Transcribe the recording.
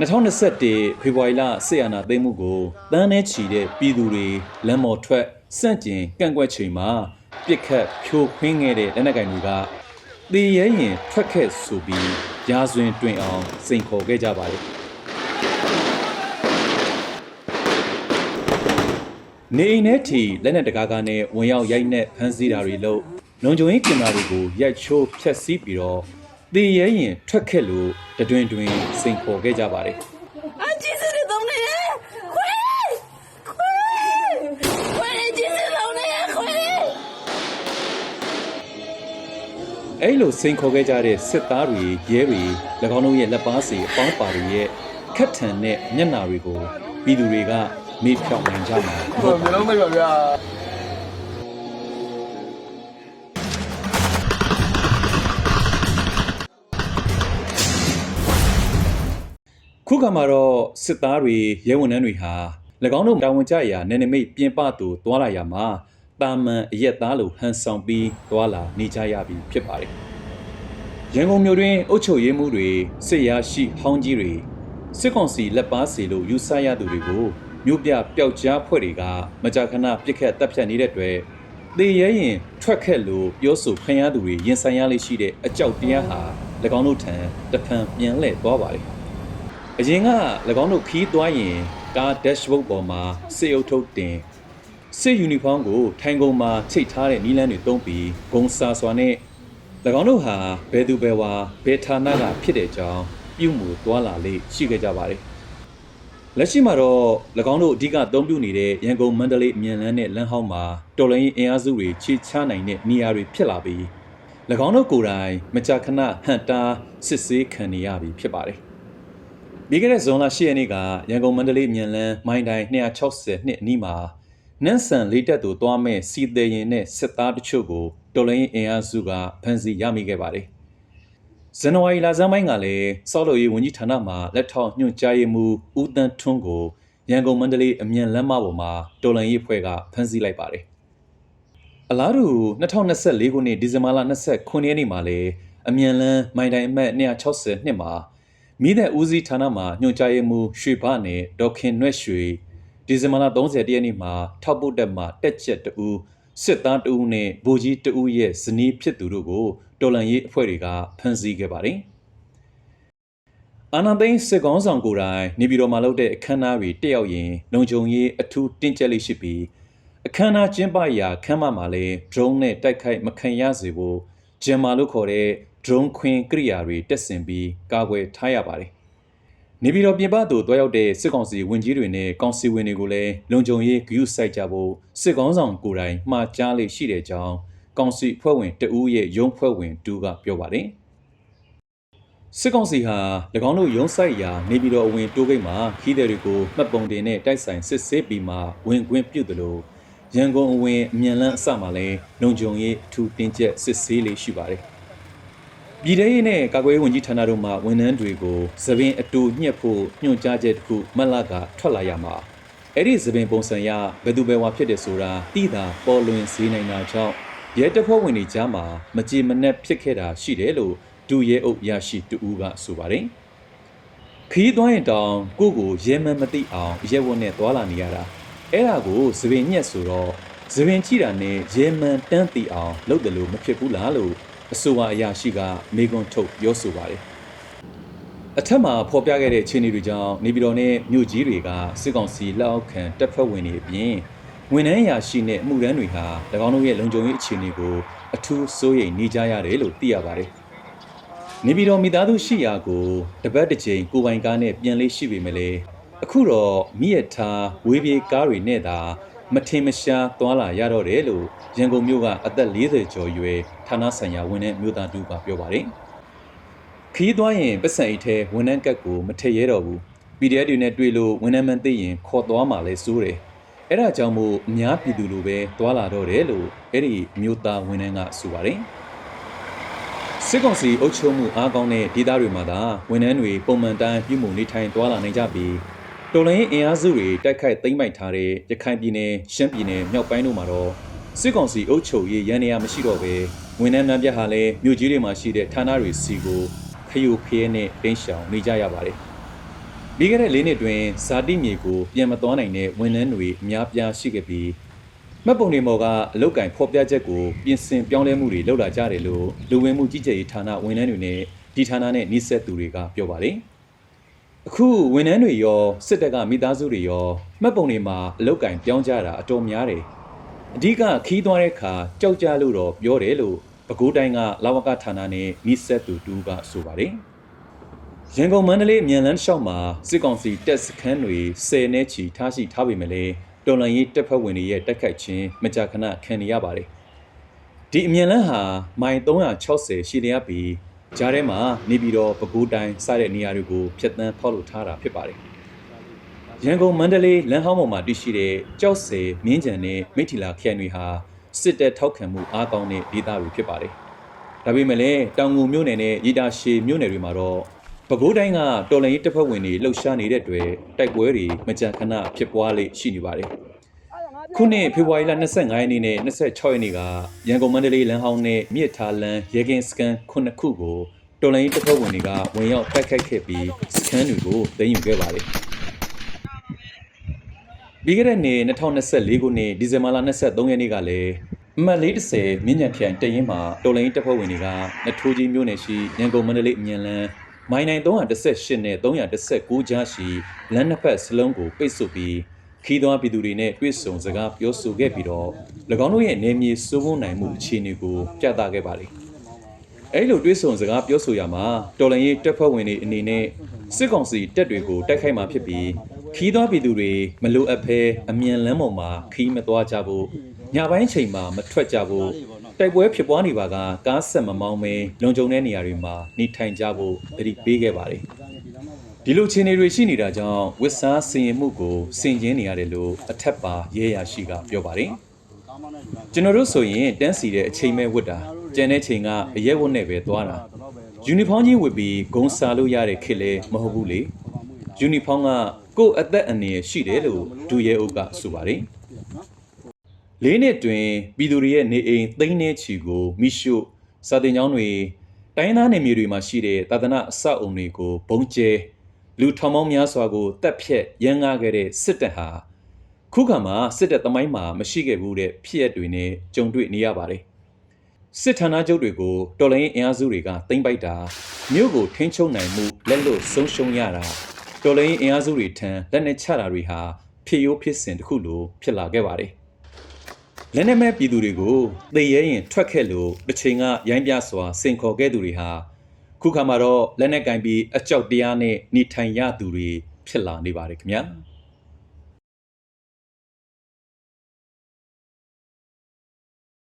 2021ဖေဖော်ဝါရီလစစ်အာဏာသိမ်းမှုကိုတန်းနှဲချီတဲ့ပြည်သူတွေလမ်းမော်ထွက်စန့်ကျင်ကန့်ကွက်ချိန်မှာပြစ်ခတ်ဖြိုခွင်းခဲ့တဲ့လက်နက်ကိုင်တွေကတေရဲရင်ထွက်ခဲ့ဆိုပြီးရာဇဝင်တွင်အောင်စိန်ခေါ်ခဲ့ကြပါတယ်နေအိမ်ထဲထိလက်နက်တကားကားနဲ့ဝင်ရောက်ရိုက်နှက်ဖမ်းဆီးတာတွေလုပ်လုံခြုံရေးကင်မရာတွေကိုရိုက်ချိုးဖျက်ဆီးပြီးတော့ သေရဲရင်ထွက်ခဲ့လို့တွင်တွင်စိန်ခေါ်ခဲ့ကြပါတယ်။အကြည့်စစ်တုံးနေခွေခွေခွေကြည့်စစ်တုံးနေခွေအဲ့လိုစိန်ခေါ်ခဲ့ကြတဲ့စစ်သားတွေရဲတွေ၎င်းတို့ရဲ့လက်ပါစီအပေါင်းပါတွေရဲ့ခက်ထန်တဲ့မျက်နှာတွေကိုပြည်သူတွေကမေ့ဖြောက်နိုင်ကြမှာမဟုတ်ဘူး။ဘယ်လိုမှမပြောပြ ခုခါမှာတော့စစ်သားတွေရဲဝန်ထမ်းတွေဟာ၎င်းတို့တာဝန်ကျရာနယ်နိမိတ်ပြင်ပသူတွာလာရမှာတာမန်အရက်သားလိုဟန်ဆောင်ပြီးတွာလာနေကြရပြီဖြစ်ပါတယ်ရန်ကုန်မြို့တွင်အုတ်ချုပ်ရေးမှုတွေစစ်ရရှိဟောင်းကြီးတွေစစ်ကောင်စီလက်ပါစီလို့ယူဆရသူတွေကိုမြို့ပြပျောက်ကြားဖွဲ့တွေကမကြာခဏပြစ်ခတ်တပ်ဖြတ်နေတဲ့အတွက်သေရဲရင်ထွက်ခက်လို့ပြောဆိုခံရသူတွေရင်ဆိုင်ရလိမ့်ရှိတဲ့အကြောက်တရားဟာ၎င်းတို့ထံတဖန်ပြန်လှည့်သွားပါတယ် အရင်က၎င်းတို့ခီးသွားရင်ကား dashboard ပေါ်မှာစေအုပ်ထုတ်တင်စစ်ယူနီဖောင်းကိုထိုင်ကုန်မှာချိတ်ထားတဲ့နီးလန်းတွေတုံးပြီးဂုံစာစွာနဲ့၎င်းတို့ဟာဘယ်သူဘယ်ဝါဘယ်ဌာနကဖြစ်တဲ့အကြောင်းပြုမှုသွားလာလေးရှိခဲ့ကြပါတယ်လက်ရှိမှာတော့၎င်းတို့အဓိကအသုံးပြုနေတဲ့ရန်ကုန်မန္တလေးအမြန်လန်းနဲ့လမ်းဟောင်းမှာတော်လိုင်းအင်အားစုတွေခြေချနိုင်တဲ့နေရာတွေဖြစ်လာပြီး၎င်းတို့ကိုယ်တိုင်မကြာခဏဟန်တာစစ်ဆေးခံနေရပြီဖြစ်ပါတယ် ပြီးခဲ့တဲ့ဇွန်လ10ရက်နေ့ကရန်ကုန်မန္တလေးမြန်လန်းမိုင်းတိုင်း260နှစ်အနီးမှာနန်းဆန်လေးတက်သူသွားမဲ့စီသေးရင်နဲ့စစ်သားတချို့ကိုတော်လိုင်းအင်အားစုကဖမ်းဆီးရမိခဲ့ပါတယ်။ဇန်နဝါရီလဆန်းပိုင်းကလည်းစောက်လို့ရေးဝန်ကြီးဌာနမှလက်ထောက်ညွှန်ကြားရေးမှူးဦးတန်းထွန်းကိုရန်ကုန်မန္တလေးအမြန်လမ်းမပေါ်မှာတော်လိုင်းရေးဖွဲ့ကဖမ်းဆီးလိုက်ပါတယ်။အလားတူ2024ခုနှစ်ဒီဇင်ဘာလ29ရက်နေ့မှာလည်းအမြန်လန်းမိုင်းတိုင်းအမှတ်260နှစ်မှာ မိသက်ဦးစီးဌာနမှညွှန်ကြားရေးမှူးရွှေဘနဲ့ဒေါက်ခင်နွဲ့ရွှေဒီဇင်ဘာလ30ရက်နေ့မှာထောက်ပုတ်တက်မှတက်ချက်တူစစ်သားတူနဲ့ဗိုလ်ကြီးတူရဲ့ဇနီးဖြစ်သူတို့ကိုတော်လန်ရေးအဖွဲ့တွေကဖမ်းဆီးခဲ့ပါတယ်။အာနာသိန်းစစ်ကောင်းဆောင်ကိုယ်တိုင်နေပြည်တော်မှာလုပ်တဲ့အခမ်းအနားတွေတက်ရောက်ရင်လုံခြုံရေးအထူးတင်းကျပ်လေးရှိပြီးအခမ်းအနားကျင်းပရာခမ်းမမှာလည်း drone နဲ့တိုက်ခိုက်မခံရစေဖို့ဂျင်မာလို့ခေါ်တဲ့ drone ခွင်းကိရိယာတွေတက်ဆင်ပြီးကာကွယ်ထားရပါတယ်။နေပြည်တော်ပြင်ပသို့တွားရောက်တဲ့စစ်ကောင်စီဝင်ကြီးတွေနဲ့ကောင်စီဝင်တွေကိုလည်းလုံခြုံရေးဂရုစိုက်ကြဖို့စစ်ကောင်ဆောင်ကိုယ်တိုင်မှာကြားလေးရှိတဲ့အကြောင်းကောင်စီဖွဲ့ဝင်တဦးရဲ့ရုံးဖွဲ့ဝင်တူကပြောပါတယ်။စစ်ကောင်စီဟာ၎င်းတို့ရုံးဆိုင်ရာနေပြည်တော်အဝင်တိုးဂိတ်မှာခီးသည်တွေကိုမှတ်ပုံတင်နဲ့တိုက်ဆိုင်စစ်ဆေးပြီးမှဝင်ခွင့်ပြုတယ်လို့ရန်ကုန်အဝင်အမြန်လန်းအစမှလည်းလုံခြုံရေးအထူးတင်းကျပ်စစ်ဆေးလေးရှိပါတယ်။ ပြည်ထောင်ရေးနဲ့ကာကွယ်ရေးဝန်ကြီးဌာနတို့မှဝန်ထမ်းတွေကိုသပင်အတူညှက်ဖို့ညွှန်ကြားချက်တစ်ခုမတ်လကထွက်လာရမှာအဲ့ဒီသပင်ပုံစံရဘယ်သူဘယ်ဝါဖြစ်တယ်ဆိုတာတိတာပေါ်လွင်စေနိုင်တာကြောင့်ရဲတပ်ဖွဲ့ဝင်တွေကြားမှာမကြေမနက်ဖြစ်ခဲ့တာရှိတယ်လို့ဒူရဲအုပ်ရရှိတူဦးကဆိုပါတယ်ခီးသွားရင်တောင်ကိုယ့်ကိုရဲမှန်းမသိအောင်ရဲဝတ်နဲ့သွာလာနေရတာအဲ့ဒါကိုသပင်ညက်ဆိုတော့သပင်ကြည့်တာနဲ့ရဲမှန်းတန်းသိအောင်လုပ်တယ်လို့မဖြစ်ဘူးလားလို့ အဆိုပါအရာရှိကမေကွန်ထုတ်ပြောဆိုပါတယ်။အထက်မှာဖော်ပြခဲ့တဲ့ခြေနေတွေကြောင့်နေပြည်တော်နဲ့မြို့ကြီးတွေကစစ်ကောင်စီလက်အောက်ခံတပ်ဖွဲ့ဝင်တွေအပြင်ဝန်ထမ်းရာရှိနဲ့အမှုရန်တွေဟာ၎င်းတို့ရဲ့လုံခြုံရေးအခြေအနေကိုအထူးစိုးရိမ်နေကြရတယ်လို့သိရပါတယ်။နေပြည်တော်မိသားစုရှိရာကိုတပတ်တစ်ချိန်ကိုပိုင်ကားနဲ့ပြန်လေးရှိပေမဲ့လေအခုတော့မိရထားဝေးပြေးကားတွေနဲ့သာ မထင်မရှားသွားလာရတော့တယ်လို့ရန်ကုန်မြို့ကအသက်40ကျော်ရွယ်ဌာနဆိုင်ရာဝန်ထမ်းမျိုးသားတူကပြောပါတယ်။ခီးသွားရင်ပတ်စံအိတ်ထဲဝန်ထမ်းကတ်ကိုမထည့်ရဲတော့ဘူး။ PDF တွေနဲ့တွေ့လို့ဝန်ထမ်းမှန်သိရင်ခေါ်သွားမှလဲစိုးတယ်။အဲ့ဒါကြောင့်မို့အများပြည်သူလိုပဲသွားလာတော့တယ်လို့အဲ့ဒီမျိုးသားဝန်ထမ်းကဆိုပါတယ်။စစ်ကောင်စီအုပ်ချုပ်မှုအားကောင်းတဲ့ဒေသတွေမှာသာဝန်ထမ်းတွေပုံမှန်တိုင်းပြုမှုနေထိုင်သွားလာနိုင်ကြပြီး တော်လိုင်းအင်အားစုတွေတိုက်ခိုက်သိမ်းပိုက်ထားတဲ့ရခိုင်ပြည်နယ်ရှမ်းပြည်နယ်မြောက်ပိုင်းတို့မှာတော့စစ်ကောင်စီအုပ်ချုပ်ရေးရန်နေရမရှိတော့ပဲဝန်ထမ်းများပြဟာလည်းမြို့ကြီးတွေမှာရှိတဲ့ဌာနတွေစီကိုခယူဖျဲနဲ့တင်းရှောင်နေကြရပါတယ်ပြီးခဲ့တဲ့၄နှစ်တွင်ဇာတိမြေကိုပြန်မသွားနိုင်တဲ့ဝန်ထမ်းတွေအများပြားရှိခဲ့ပြီးမှတ်ပုံတွေမော်ကအလုတ်ကင်ဖော်ပြချက်ကိုပြင်ဆင်ပြောင်းလဲမှုတွေလုပ်လာကြတယ်လို့လူဝင်မှုကြီးကြပ်ရေးဌာနဝန်ထမ်းတွေနဲ့ဒီဌာနနဲ့နှိစက်သူတွေကပြောပါတယ်။ အခုဝန်ထမ်းတွေရောစစ်တပ်ကမိသားစုတွေရောမှတ်ပုံတွေမှာအလုတ်ကင်ပြောင်းကြတာအတော်များတယ်။အဓိကခီးသွားတဲ့အခါကြောက်ကြလို့တော့ပြောတယ်လို့ပဲခူးတိုင်းကလာဝကဌာနနဲ့နှိစက်သူတူကဆိုပါတယ်။ရန်ကုန်မန္တလေးအမြန်လန်းတစ်လျှောက်မှာစစ်ကောင်စီတပ်စခန်းတွေ10နဲ့ချီထားရှိထားပေမဲ့လည်းတော်လန်ရေးတပ်ဖွဲ့ဝင်တွေရဲ့တိုက်ခိုက်ခြင်းမကြာခဏခံနေရပါတယ်။ဒီအမြန်လန်းဟာမိုင်360ရှည်လျားပြီး ဂျားထဲမှာနေပြည်တော်ပဲခူးတိုင်းစတဲ့နေရာတွေကိုဖျက်ဆီးဖောက်လုပ်ထားတာဖြစ်ပါတယ်။ရန်ကုန်မန္တလေးလမ်းဟောင်းပေါ်မှာတည်ရှိတဲ့ကြောက်စဲမြင်းကြံနဲ့မိထီလာခရိုင်တွေဟာစစ်တပ်ထောက်ခံမှုအားကောင်းတဲ့ဒေသတွေဖြစ်ပါတယ်။ဒါပေမဲ့လည်းတောင်ငူမြို့နယ်နဲ့ရီတာရှည်မြို့နယ်တွေမှာတော့ပဲခူးတိုင်းကတော်လိုင်းရေးတပ်ဖွဲ့ဝင်တွေလှုပ်ရှားနေတဲ့အတွက်တိုက်ပွဲတွေမကြာခဏဖြစ်ပွားလေရှိနေပါတယ်။ ခုနှစ်ဖေဖော်ဝါရီလ25ရက်နေ့နဲ့26ရက်နေ့ကရန်ကုန်မန္တလေးလမ်းဟောင်းနဲ့မြစ်ထားလမ်းရဲကင်းစခန်းခုနှစ်ခုကိုတော်လိုင်းရေးတပ်ဖွဲ့ဝင်တွေကဝင်ရောက်တိုက်ခိုက်ခဲ့ပြီးစခန်းတွေကိုသိမ်းယူခဲ့ပါတယ်။ပြီးခဲ့တဲ့နှစ်2024ခုနှစ်ဒီဇင်ဘာလ23ရက်နေ့ကလည်းအမှတ်40မြင်းညံခရိုင်တရင်မှာတော်လိုင်းတပ်ဖွဲ့ဝင်တွေကနထိုးကြီးမြို့နယ်ရှိရန်ကုန်မန္တလေးအမြန်လန်းမိုင်နိုင်318နဲ့319ကြားရှိလမ်းနှစ်ဖက်စလုံးကိုပိတ်ဆို့ပြီး ခီးသွွားပြည်သူတွေနဲ့တွေ့ဆုံစကားပြောဆိုခဲ့ပြီးတော့၎င်းတို့ရဲ့နေမြေစိုးမိုးနိုင်မှုအခြေအနေကိုပြသခဲ့ပါလိမ့်အဲ့လိုတွေးဆုံစကားပြောဆိုရမှာတော်လန်ရေးတပ်ဖွဲ့ဝင်တွေအနေနဲ့စစ်ကောင်စီတပ်တွေကိုတိုက်ခိုက်မှာဖြစ်ပြီးခီးသွွားပြည်သူတွေမလိုအပ်ဘဲအမြန်လမ်းပေါ်မှာခီးမသွားကြဖို့ညပိုင်းချိန်မှာမထွက်ကြဖို့တိုက်ပွဲဖြစ်ပွားနေပါကကားဆက်မမောင်းမဲလုံခြုံတဲ့နေရာတွေမှာနေထိုင်ကြဖို့တတိပေးခဲ့ပါတယ် ဒီလိုခြေအနေတွေရှိနေတာကြောင့်ဝစ်စားစင်ရင်မှုကိုစင်ကျင်းနေရတယ်လို့အထက်ပါရဲရရှိကပြောပါတယ်ကျွန်တော်တို့ဆိုရင်တန်းစီတဲ့အချိန်မဲ့ဝတ်တာကျန်တဲ့ချိန်ကအရက်ဝတ်နဲ့ပဲသွားတာယူနီဖောင်းကြီးဝတ်ပြီးဂုံစားလို့ရတဲ့ခေတ်လဲမဟုတ်ဘူးလေယူနီဖောင်းကကိုယ့်အသက်အန္တရာယ်ရှိတယ်လို့ဒူရဲအုပ်ကဆိုပါတယ်လေးနှစ်တွင်ပြည်သူတွေရဲ့နေအိမ်သိန်းနဲ့ချီကိုမိရှုစာတင်ကျောင်းတွေတိုင်းသားနယ်မြေတွေမှာရှိတဲ့သာသနာအဆောက်အုံတွေကိုဘုံကျဲ လူထောင်ပေါင်းများစွာကိုတပ်ဖြတ်ရန်ငားခဲ့တဲ့စစ်တပ်ဟာခုခံမှာစစ်တပ်သမိုင်းမှာမရှိခဲ့ဘူးတဲ့ဖြစ်ရပ်တွေနဲ့ကြုံတွေ့နေရပါတယ်။စစ်ဌာနချုပ်တွေကိုတော်လိုင်းအင်အားစုတွေကတင်ပိုက်တာမြို့ကိုထိန်းချုပ်နိုင်မှုလက်လွတ်ဆုံးရှုံးရတာတော်လိုင်းအင်အားစုတွေထံလက်နဲ့ချတာတွေဟာဖြစ်ရိုးဖြစ်စဉ်တစ်ခုလိုဖြစ်လာခဲ့ပါတယ်။လက်နက်မဲ့ပြည်သူတွေကိုသေရဲရင်ထွက်ခဲ့လို့တစ်ချိန်ကရိုင်းပြစွာစင်ခေါ်ခဲ့သူတွေဟာ ခုခါမှာတော့လက်နက်ကင်ပြီးအကြောက်တရားနဲ့နေထိုင်ရသူတွေဖြစ်လာနေပါတယ်ခင်ဗျာ။